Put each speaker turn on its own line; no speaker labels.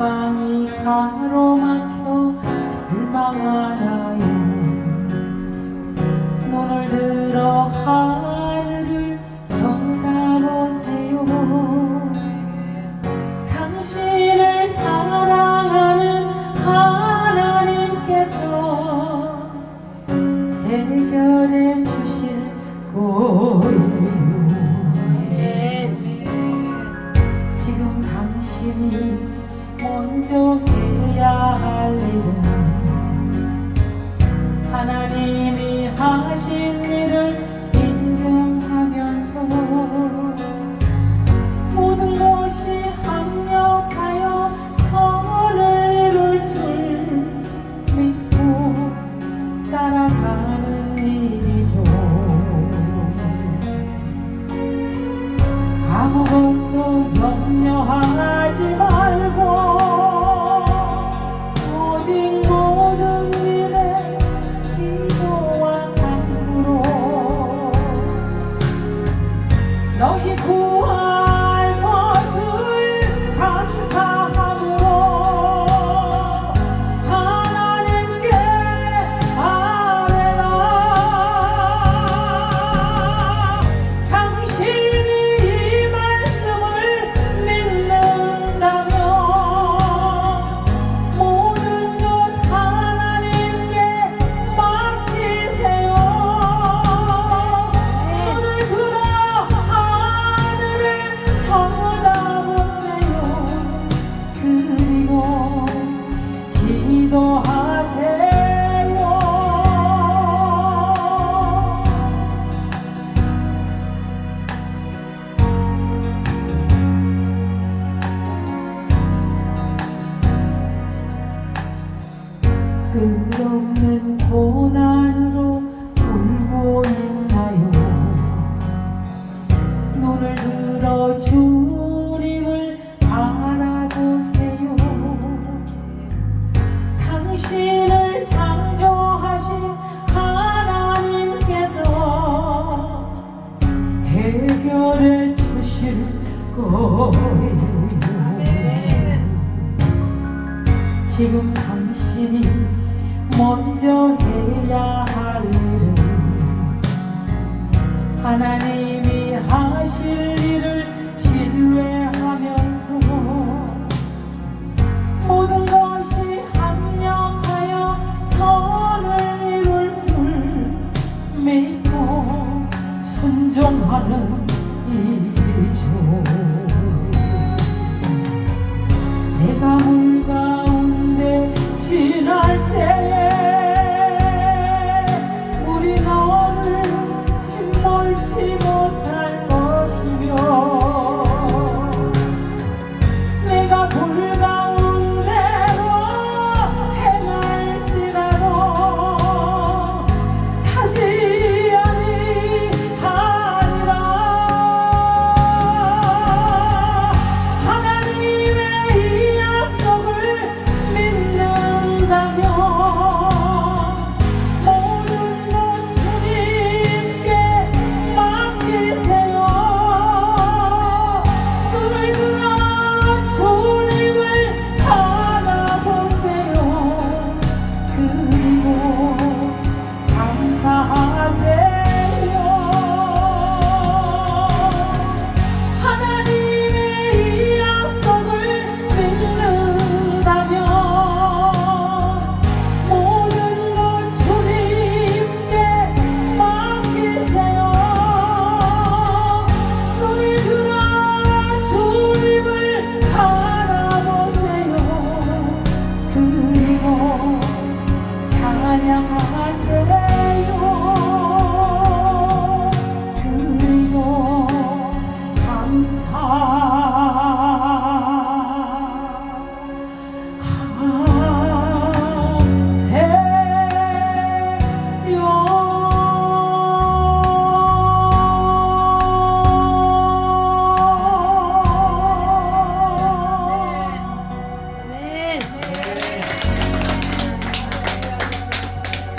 사방이 가로막혀 절망하나요 눈을 들어 하늘을 쳐다보세요. 당신을 사랑하는 하나님께서 해결해 주실 거예요 ให้ควร 당신을 창조하신 하나님께서 해결해 주실 거예요. 지금 당신이 먼저 해야 할 일은 하나님이 하실 정하는